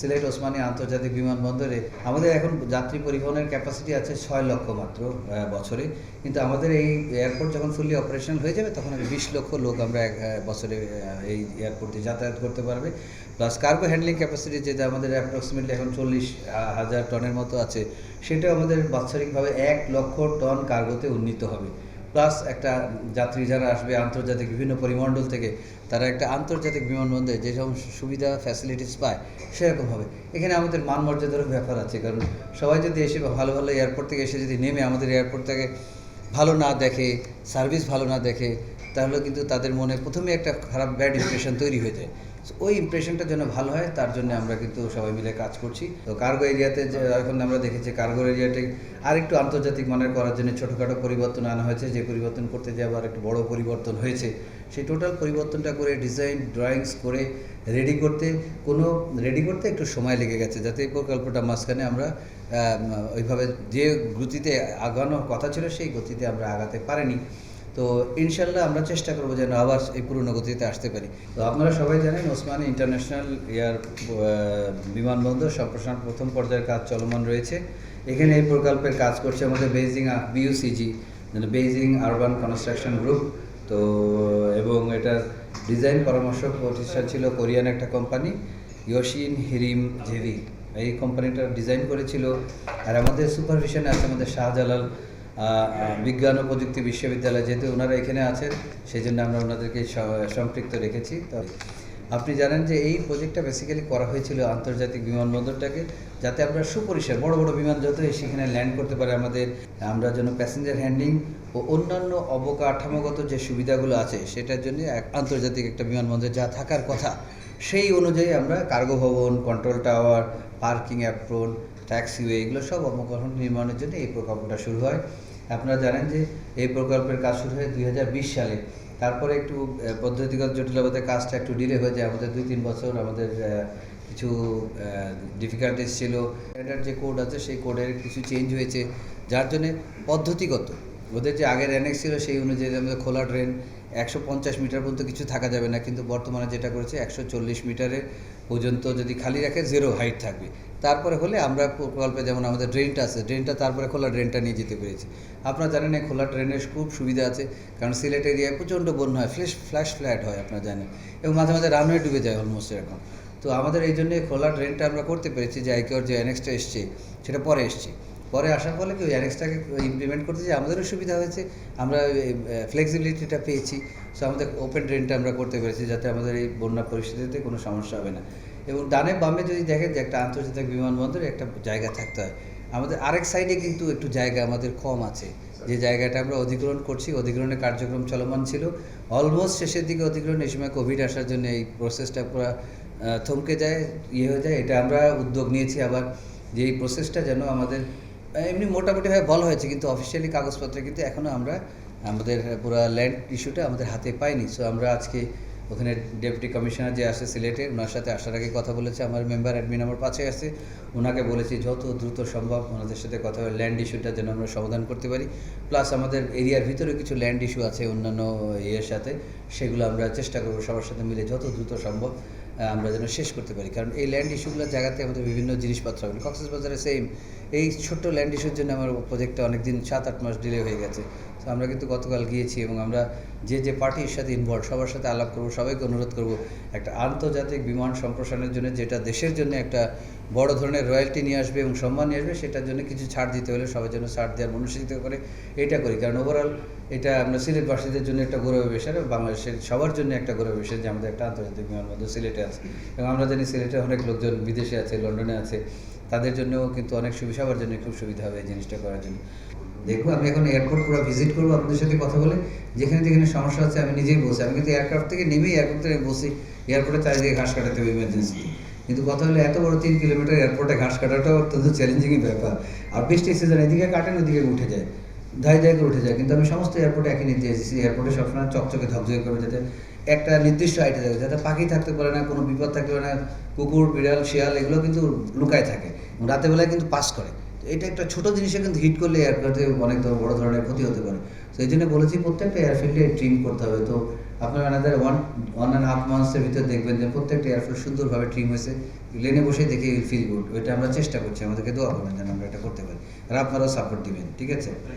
সিলেট ওসমানী আন্তর্জাতিক বিমানবন্দরে আমাদের এখন যাত্রী পরিবহনের ক্যাপাসিটি আছে ছয় লক্ষ মাত্র বছরে। কিন্তু আমাদের এই এয়ারপোর্ট যখন ফুললি অপারেশনাল হয়ে যাবে, তখন বিশ লক্ষ লোক আমরা এক বছরে এই এয়ারপোর্টে যাতায়াত করতে পারবে। প্লাস কার্গো হ্যান্ডলিং ক্যাপাসিটি যেটা আমাদের অ্যাপ্রক্সিমেটলি এখন চল্লিশ হাজার টনের মতো আছে, সেটাও আমাদের বাৎসরিকভাবে এক লক্ষ টন কার্গোতে উন্নীত হবে। প্লাস একটা যাত্রী যারা আসবে আন্তর্জাতিক বিভিন্ন পরিমণ্ডল থেকে, তারা একটা আন্তর্জাতিক বিমানবন্দরে যে সমস্ত সুবিধা ফ্যাসিলিটিস পায়, সেরকম হবে। এখানে আমাদের মান মর্যাদারও ব্যাপার আছে, কারণ সবাই যদি এসে ভালো ভালো এয়ারপোর্ট থেকে এসে যদি নেমে আমাদের এয়ারপোর্ট থেকে ভালো না দেখে সার্ভিস ভালো না দেখে, তাহলে কিন্তু তাদের মনে প্রথমে একটা খারাপ ব্যাড ইমপ্রেশন তৈরি হয়ে যায়। ওই ইমপ্রেশনটা যেন ভালো হয়, তার জন্য আমরা কিন্তু সবাই মিলে কাজ করছি। তো কার্গো এরিয়াতে এখন আমরা দেখেছি কার্গো এরিয়াতে আরেকটু আন্তর্জাতিক মানের করার জন্য ছোটোখাটো পরিবর্তন আনা হয়েছে। যে পরিবর্তন করতে যে আবার একটু বড় পরিবর্তন হয়েছে। সেই টোটাল পরিবর্তনটা করে ডিজাইন ড্রয়িংস করে রেডি করতে, কোনো রেডি করতে একটু সময় লেগে গেছে। যাতে এই প্রকল্পটা মাঝখানে আমরা ওইভাবে যে গতিতে আগানোর কথা ছিল, সেই গতিতে আমরা আগাতে পারিনি। তো ইনশাল্লাহ আমরা চেষ্টা করব যেন আবার এই পুরনো গতিতে আসতে পারি। তো আপনারা সবাই জানেন ওসমানী ইন্টারন্যাশনাল এয়ার বিমানবন্দর সম্প্রসারণ প্রথম পর্যায়ের কাজ চলমান রয়েছে। এখানে এই প্রকল্পের কাজ করছে আমাদের বেজিং বিইউসিজি মানে বেজিং আরবান কনস্ট্রাকশন গ্রুপ তো, এবং এটার ডিজাইন পরামর্শ প্রতিষ্ঠান ছিল কোরিয়ান একটা কোম্পানি ইয়োশিন হিরিম জেভি এই কোম্পানিটা ডিজাইন করেছিল। আর আমাদের সুপারভিশনে আছে আমাদের শাহজালাল বিজ্ঞান ও প্রযুক্তি বিশ্ববিদ্যালয় যেহেতু ওনারা এখানে আছেন সেই জন্য আমরা ওনাদেরকে সম্পৃক্ত রেখেছি। তো আপনি জানেন যে এই প্রজেক্টটা বেসিক্যালি করা হয়েছিল আন্তর্জাতিক বিমানবন্দরটাকে যাতে আমরা সুপরিসর, বড় বড় বিমান যত সেখানে ল্যান্ড করতে পারে আমাদের, আমরা যেন প্যাসেঞ্জার হ্যান্ডলিং ও অন্যান্য অবকাঠামোগত যে সুবিধাগুলো আছে, সেটার জন্য আন্তর্জাতিক একটা বিমানবন্দর যা থাকার কথা, সেই অনুযায়ী আমরা কার্গো ভবন control tower parking apron taxiway এগুলো সব অবকাঠামো নির্মাণের জন্য এই প্রকল্পটা শুরু হয়। আপনারা জানেন যে এই প্রকল্পের কাজ শুরু হয় দুই হাজার বিশ সালে। তারপরে একটু পদ্ধতিগত জটিলতার কাজটা একটু ডিলে হয়ে যায়। আমাদের দুই তিন বছর আমাদের কিছু ডিফিকাল্টিস ছিল। এটার যে কোড আছে সেই কোডের কিছু চেঞ্জ হয়েছে। যার জন্য পদ্ধতিগত। ওদের যে আগের অ্যানেক্স ছিল সেই অনুযায়ী আমাদের খোলা ড্রেন একশো পঞ্চাশ মিটার পর্যন্ত কিছু থাকা যাবে না। কিন্তু বর্তমানে যেটা করেছে একশো চল্লিশ মিটারের পর্যন্ত যদি খালি রাখে জিরো হাইট থাকবে। তারপরে হলে আমরা প্রকল্পে যেমন আমাদের ড্রেনটা আছে, ড্রেনটা তারপরে খোলা ড্রেনটা নিয়ে যেতে পেরেছি। আপনারা জানেন এই খোলা ড্রেনের খুব সুবিধা আছে, কারণ সিলেট এরিয়ায় প্রচণ্ড বন্যা হয় ফ্ল্যাশ ফ্ল্যাশ ফ্ল্যাট হয়, আপনারা জানেন। এবং মাঝে মাঝে রানওয়ে ডুবে যায় অলমোস্ট এরকম। তো আমাদের এই জন্যে খোলা ড্রেনটা আমরা করতে পেরেছি যে আইকিওর যে অ্যানেক্সটা এসছে, সেটা পরে এসছে। পরে আসার ফলে কি ওই অ্যানেক্সটাকে ইমপ্লিমেন্ট করতে যে আমাদেরও সুবিধা হয়েছে, আমরা ফ্লেক্সিবিলিটিটা পেয়েছি। সো আমাদের ওপেন ড্রেনটা আমরা করতে পেরেছি যাতে আমাদের এই বন্যা পরিস্থিতিতে কোনো সমস্যা হবে না। এবং ডানে বামে যদি দেখেন যে একটা আন্তর্জাতিক বিমানবন্দরে একটা জায়গা থাকতে হয়। আমাদের আরেক সাইডে কিন্তু একটু জায়গা আমাদের কম আছে। যে জায়গাটা আমরা অধিগ্রহণ করছি, অধিগ্রহণের কার্যক্রম চলমান ছিল। অলমোস্ট শেষের দিকে অধিগ্রহণ এই সময় কোভিড আসার জন্য এই প্রসেসটা পুরো থমকে যায় ইয়ে হয়ে যায়। এটা আমরা উদ্যোগ নিয়েছি আবার যে এই প্রসেসটা যেন আমাদের এমনি মোটামুটিভাবে বলা হয়েছে কিন্তু অফিসিয়ালি কাগজপত্রে কিন্তু এখনও আমরা আমাদের পুরো ল্যান্ড ইস্যুটা আমাদের হাতে পাইনি। সো আমরা আজকে ওখানে ডেপুটি কমিশনার যে আসে সিলেটে, ওনার সাথে আসার আগে কথা বলেছে। আমার মেম্বার অ্যাডমিন আমার পাশে আছে। ওনাকে বলেছি, যত দ্রুত সম্ভব ওনাদের সাথে কথা বলে ল্যান্ড ইস্যুটা যেন আমরা সমাধান করতে পারি। প্লাস আমাদের এরিয়ার ভিতরে কিছু ল্যান্ড ইস্যু আছে অন্যান্য ইয়ের সাথে। সেগুলো আমরা চেষ্টা করব সবার সাথে মিলে যত দ্রুত সম্ভব আমরা যেন শেষ করতে পারি। কারণ এই ল্যান্ড ইস্যুগুলো জায়গাতে আমাদের বিভিন্ন জিনিসপত্র হবে। কক্সেস বাজারে সেম এই ছোট্ট ল্যান্ড ইস্যুর জন্য আমার প্রজেক্টটা অনেক দিন সাত, আট মাস ডিলে হয়ে গেছে। তো আমরা কিন্তু গতকাল গিয়েছি এবং আমরা যে যে পার্টির সাথে ইনভলভ সবার সাথে আলাপ করব, সবাইকে অনুরোধ করব, একটা আন্তর্জাতিক বিমান সম্প্রসারণের জন্য, যেটা দেশের জন্য একটা বড় ধরনের রয়্যালটি নিয়ে আসবে এবং সম্মান নিয়ে আসবে, সেটার জন্য কিছু ছাড় দিতে হলে সবার জন্য ছাড় দেওয়ার মনুষ্যিত করে এটা করি। কারণ ওভারঅল এটা আমরা সিলেটবাসীদের জন্য একটা গৌরবের বিষয় এবং বাংলাদেশের সবার জন্য একটা গৌরবের বিষয় যে, আমাদের একটা আন্তর্জাতিক বিমানবন্দর সিলেটে আছে। এবং আমরা জানি সিলেটে অনেক লোকজন বিদেশে আছে, লন্ডনে আছে। তাদের জন্যও কিন্তু অনেক সুবিধা, সবার জন্য খুব সুবিধা হবে এই জিনিসটা করার জন্য। দেখব, আমি এখন এয়ারপোর্ট পুরো ভিজিট করব আপনাদের সাথে কথা বলে। যেখানে যেখানে সমস্যা আছে, আমি নিজেই বসি, আমি কিন্তু এয়ারক্রাফট থেকে নেমেই এয়ারপোর্ট থেকে বসি এয়ারপোর্টে চারিদিকে ঘাস কাটাতে হবে ইমার্জেন্সি কিন্তু কথা হলো, এত বড় তিন কিলোমিটার এয়ারপোর্টে ঘাস কাটাটাও অত্যন্ত চ্যালেঞ্জিংই ব্যাপার। আর বৃষ্টির সিজন এদিকে কাটেন, ওদিকে উঠে যায়। ধাই ধাই করে উঠে যায়। কিন্তু আমি সমস্ত এয়ারপোর্টে একই নীতি এসেছি এয়ারপোর্টে সবসময় চকচকে, ধকঝকে করে যাতে একটা নির্দিষ্ট আইটে থাকে, যাতে পাখি থাকতে পারে না, কোনো বিপদ থাকতে পারে না, কুকুর, বিড়াল, শিয়াল, এগুলো কিন্তু লুকায় থাকে। এবং রাতের বেলায় কিন্তু পাস করে। এটা একটা ছোট জিনিসে কিন্তু হিট করলে এয়ারক্রাফটে অনেক বড় ধরনের ক্ষতি হতে পারে। তো এই জন্য বলেছি প্রত্যেকটা এয়ারফিল্ডে ট্রিম করতে হবে। তো আপনার আনাদের ওয়ান ওয়ান অ্যান্ড হাফ মান্থসের ভিতরে দেখবেন যে প্রত্যেকটা এয়ারফিল্ড সুন্দরভাবে ট্রিম হয়েছে। লেনে বসে দেখে ফিল গুড ওইটা আমরা চেষ্টা করছি। আমাদেরকে দোয়া করবেন যেন আমরা এটা করতে পারি। আর আপনারাও সাপোর্ট দিবেন। ঠিক আছে?